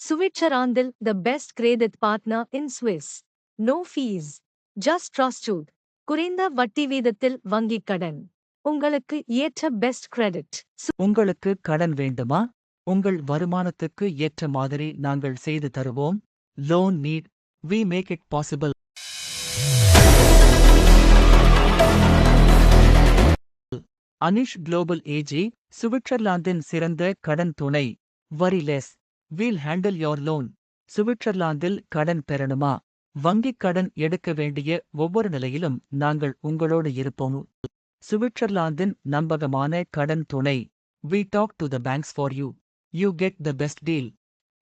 சுவிட்சர்லாந்தில் the best credit partner in Swiss no fees just trusted குறைந்த வட்டி வீதத்தில் வங்கிக் கடன். உங்களுக்கு ஏற்ற பெஸ்ட் கிரெடிட் உங்களுக்கு கடன் வேண்டுமா? உங்கள் வருமானத்துக்கு ஏற்ற மாதிரி நாங்கள் செய்து தருவோம். Loan need we make it possible Anish global AG சுவிட்சர்லாந்தின் சிறந்த கடன் துணை. Worry less we'll handle your loan சுவிட்சர்லாந்தில் கடன் பெறணுமா? வங்கிக் கடன் எடுக்க வேண்டிய ஒவ்வொரு நிலையிலும் நாங்கள் உங்களோடு இருப்போம். சுவிட்சர்லாந்தின் நம்பகமான கடன் துணை. We talk to the banks for you you get the best deal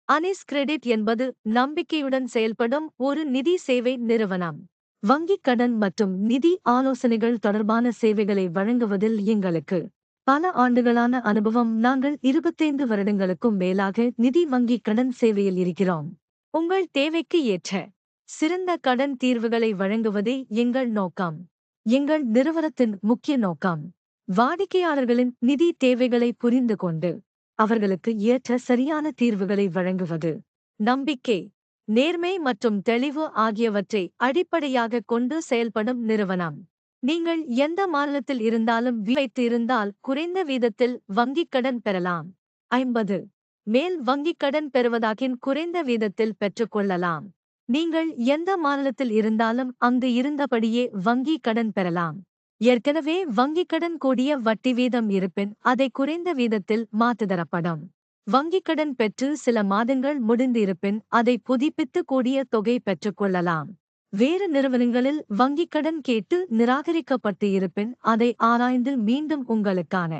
Anis credit என்பது நம்பிக்கையுடன் செயல்படும் ஒரு நிதி சேவை நிறுவனம். வங்கிக் கடன் மற்றும் நிதி ஆலோசனைகள் தொடர்பான சேவைகளை வழங்குவதில் எங்களுக்கு பல ஆண்டுகளான அனுபவம் நாங்கள் இருபத்தைந்து வருடங்களுக்கும் மேலாக நிதி வங்கிக் கடன் சேவையில் இருக்கிறோம். உங்கள் தேவைக்கு ஏற்ற சிறந்த கடன் தீர்வுகளை வழங்குவதே எங்கள் நோக்கம். எங்கள் நிறுவனத்தின் முக்கிய நோக்கம். வாடிக்கையாளர்களின் நிதி தேவைகளை புரிந்து கொண்டு அவர்களுக்கு ஏற்ற சரியான தீர்வுகளை வழங்குவது. நம்பிக்கை நேர்மை மற்றும் தெளிவு ஆகியவற்றை அடிப்படையாகக் கொண்டு செயல்படும் நிறுவனம். நீங்கள் எந்த மாநிலத்தில் இருந்தாலும் வைத்து இருந்தால் குறைந்த வீதத்தில் வங்கிக் கடன் பெறலாம். ஐம்பது. மேல் வங்கிக் கடன் பெறுவதாகின் குறைந்த வீதத்தில் பெற்றுக்கொள்ளலாம் நீங்கள் எந்த மாநிலத்தில் இருந்தாலும் அங்கு இருந்தபடியே வங்கி கடன் பெறலாம். ஏற்கனவே வங்கிக் கடன் கூடிய வட்டி வீதம் இருப்பின் அதை குறைந்த வீதத்தில் மாற்றுதரப்படும். வங்கிக் கடன் பெற்று சில மாதங்கள் முடிந்திருப்பின் அதை புதுப்பித்து கூடிய தொகை பெற்றுக்கொள்ளலாம் வேறு நிறுவனங்களில் வங்கிக் கடன் கேட்டு நிராகரிக்கப்பட்டு இருப்பின் அதை ஆராய்ந்து மீண்டும் உங்களுக்கான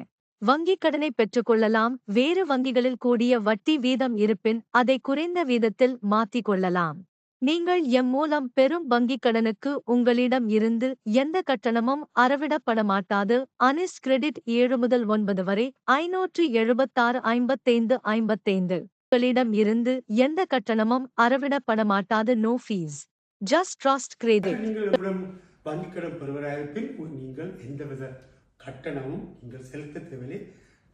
வங்கிக் கடனை பெற்றுக்கொள்ளலாம். வேறு வங்கிகளில் கூடிய வட்டி வீதம் இருப்பின் அதை குறைந்த வீதத்தில் மாற்றிக் கொள்ளலாம் நீங்கள் எம் மூலம் பெறும் வங்கிக் கடனுக்கு உங்களிடம் இருந்து எந்த கட்டணமும் அறவிடப்பட மாட்டாது அனிஸ் கிரெடிட் ஏழு முதல் ஒன்பது வரை ஐநூற்று எழுபத்தாறு ஐம்பத்தைந்து ஐம்பத்தைந்து உங்களிடம் இருந்து எந்த கட்டணமும் அறவிடப்பட மாட்டாது no fees. Just trust credit நீங்கள் வங்கிக் கடன் பெறுவதாக இருப்பின் நீங்கள் எந்தவித கட்டணமும் நீங்கள் செலுத்த தேவையில்லை.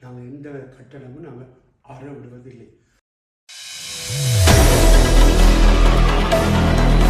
நாங்கள் எந்தவித கட்டணமும் நாங்கள் ஆற விடுவதில்லை